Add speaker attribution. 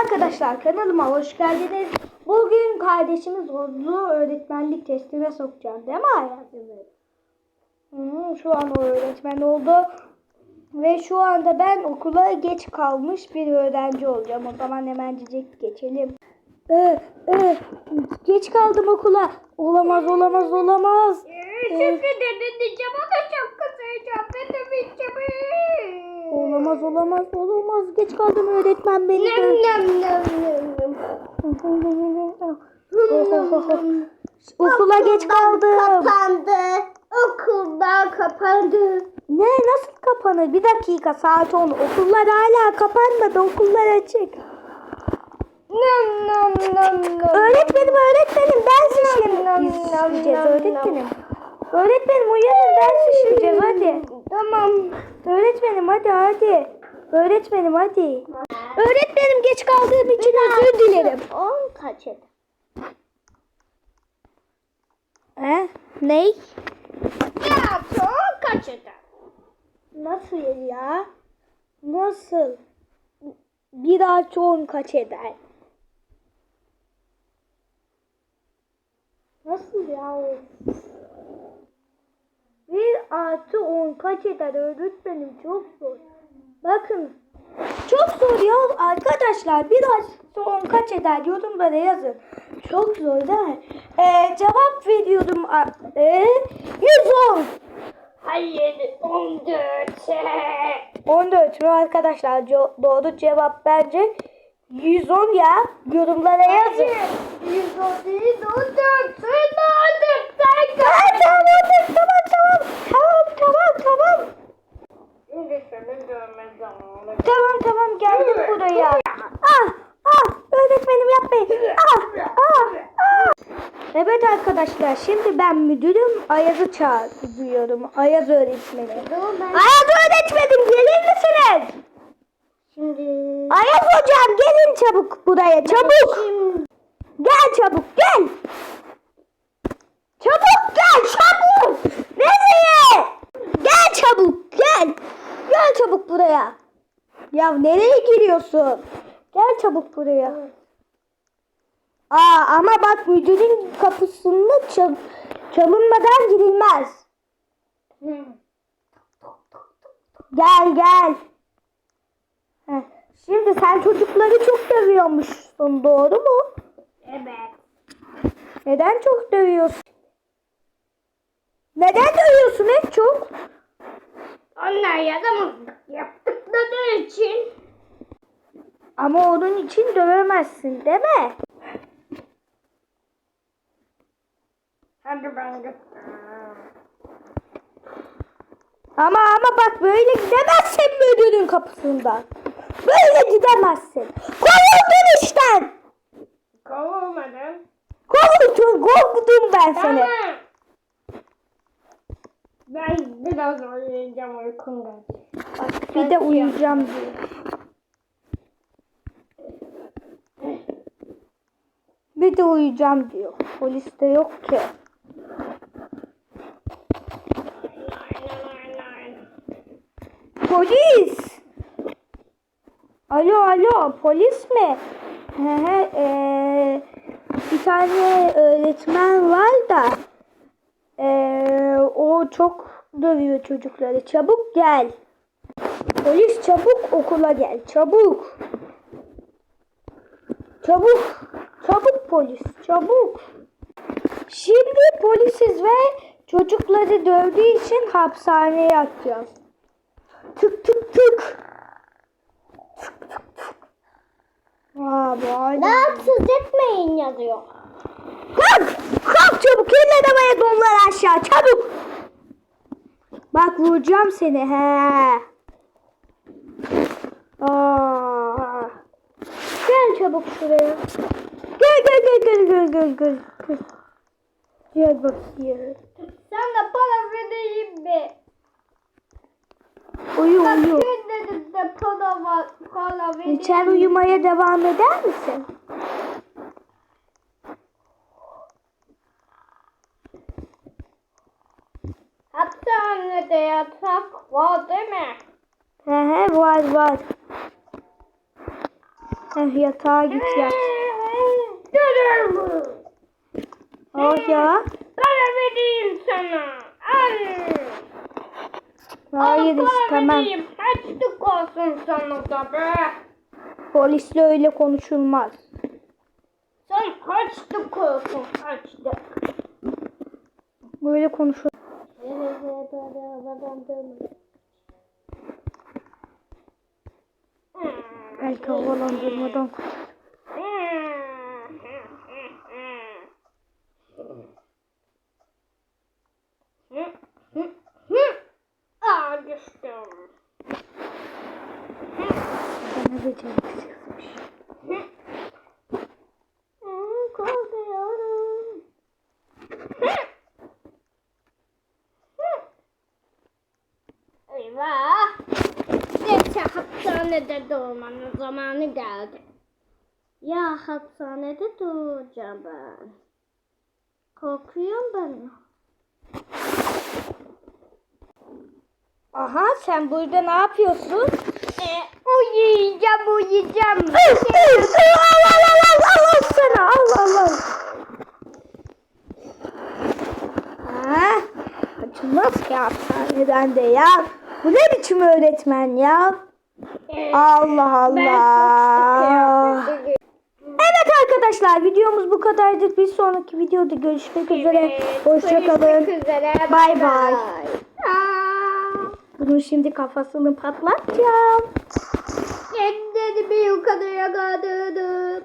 Speaker 1: arkadaşlar kanalıma hoş geldiniz. Bugün kardeşimiz Zorlu öğretmenlik testine sokacağım değil mi hayatım? Hı, şu an o öğretmen oldu. Ve şu anda ben okula geç kalmış bir öğrenci olacağım. O zaman hemencik geçelim. Ee, e, geç kaldım okula. Olamaz olamaz olamaz.
Speaker 2: Çünkü deneyeceğim o da çok kızacağım. Ben.
Speaker 1: Olamaz olamaz olamaz. Geç kaldım öğretmen beni.
Speaker 2: Nem nem nem nem.
Speaker 1: Okula geç kaldım.
Speaker 2: Kapandı. Okulda kapandı.
Speaker 1: Ne nasıl kapanır? Bir dakika saat 10. Okullar hala kapanmadı. Okullar açık.
Speaker 2: Nem nem nem nem.
Speaker 1: Öğretmenim öğretmenim ders
Speaker 2: nam,
Speaker 1: işleyeceğiz
Speaker 2: nam,
Speaker 1: öğretmenim. Öğretmenim uyanın ders işleyeceğiz hadi.
Speaker 2: Tamam.
Speaker 1: Öğretmenim hadi hadi. Öğretmenim hadi. Öğretmenim geç kaldığım için özür dilerim.
Speaker 2: On kaçırdı.
Speaker 1: He? Ney?
Speaker 2: Ya çok kaçırdı.
Speaker 1: Nasıl ya? Nasıl? Bir artı on kaç eder? Nasıl ya o? Bir artı on kaç eder öğretmenim çok zor. Bakın çok zor ya arkadaşlar bir artı on kaç eder yorumlara yazın. Çok zor değil mi? Ee, cevap veriyorum. Ee, 110.
Speaker 2: Hayır 14.
Speaker 1: 14 mü arkadaşlar? Doğru cevap bence 110 ya. Yorumlara yazın.
Speaker 2: 110 değil 14. Sen ne aldın? Sen
Speaker 1: Ha, tamam. Tamam tamam. Tamam tamam tamam. Tamam geldim buraya. Ah ah öğretmenim yapmayın. Ah ah ah. Evet arkadaşlar şimdi ben müdürüm Ayaz'ı çağırıyorum. Ayaz öğretmeni. Ayaz öğretmenim gelir misiniz?
Speaker 2: Şimdi
Speaker 1: Ayaz hocam gelin çabuk buraya çabuk. Gel çabuk gel. Çabuk gel çabuk. Nereye? Gel çabuk gel. Gel çabuk buraya. Ya nereye giriyorsun? Gel çabuk buraya. Aa ama bak müdürün kapısında çal çalınmadan girilmez. Gel gel. Heh, Şimdi sen çocukları çok dövüyormuşsun doğru mu?
Speaker 2: Evet.
Speaker 1: Neden çok dövüyorsun? Neden dövüyorsun hep çok?
Speaker 2: Onlar yaramazlık yaptıkları için.
Speaker 1: Ama onun için dövemezsin değil mi?
Speaker 2: Hadi ben gittim.
Speaker 1: Ama ama bak böyle gidemezsin müdürün kapısından. Böyle gidemezsin. Kovuldun işten.
Speaker 2: Kovulmadım.
Speaker 1: Kovuldun, kovdum ben seni.
Speaker 2: Tamam. Ben biraz oynayacağım uykumdan.
Speaker 1: Bak bir de uyuyacağım diyor. Bir de uyuyacağım diyor. Polis de yok ki. Polis! Alo alo polis mi? He he eee, bir tane öğretmen var da eee, o çok dövüyor çocukları. Çabuk gel. Polis çabuk okula gel. Çabuk. Çabuk. Çabuk polis. Çabuk. Şimdi polisiz ve çocukları dövdüğü için hapishaneye atacağız. Tık tık tık. Tık tık tık. Aa, bu
Speaker 2: Rahatsız etmeyin yazıyor.
Speaker 1: Kalk! Kalk çabuk! Elle havaya donlar aşağı çabuk! Bak vuracağım seni he. Aa. Gel çabuk şuraya. Gel gel gel gel gel gel gel. Gel, bakayım.
Speaker 2: Sana para vereyim mi?
Speaker 1: Uyu uyu.
Speaker 2: günlerinde para var. Para vereyim.
Speaker 1: Sen uyumaya devam eder misin?
Speaker 2: Hapishanede yatak var değil mi?
Speaker 1: He he var var. Eh, yatağa git yat.
Speaker 2: Durur.
Speaker 1: Oh ya.
Speaker 2: Para vereyim sana. Al.
Speaker 1: Hayır
Speaker 2: Al,
Speaker 1: istemem.
Speaker 2: vereyim. Açlık olsun sana da be.
Speaker 1: Polisle öyle konuşulmaz.
Speaker 2: Sen açlık olsun açlık.
Speaker 1: Böyle konuşul. Havalandırmadan.
Speaker 2: Aa düştüm.
Speaker 1: Bana beceriksizmiş.
Speaker 2: Korkuyorum. Hapishanede doğmanın zamanı geldi. Ya hapishanede doğacağım ben. Korkuyorum ben.
Speaker 1: Aha sen burada ne yapıyorsun?
Speaker 2: E, uyuyacağım uyuyacağım.
Speaker 1: al al al al al al sana al al al. Ha? Açılmaz ki hapishaneden de ya. Bu ne biçim öğretmen ya? Allah Allah. Evet arkadaşlar videomuz bu kadardı. Bir sonraki videoda görüşmek üzere.
Speaker 2: Evet,
Speaker 1: Hoşçakalın.
Speaker 2: üzere.
Speaker 1: Bay bay.
Speaker 2: Aa,
Speaker 1: Bunun şimdi kafasını patlatacağım.
Speaker 2: Kendini bir yukarıya kaldırdım.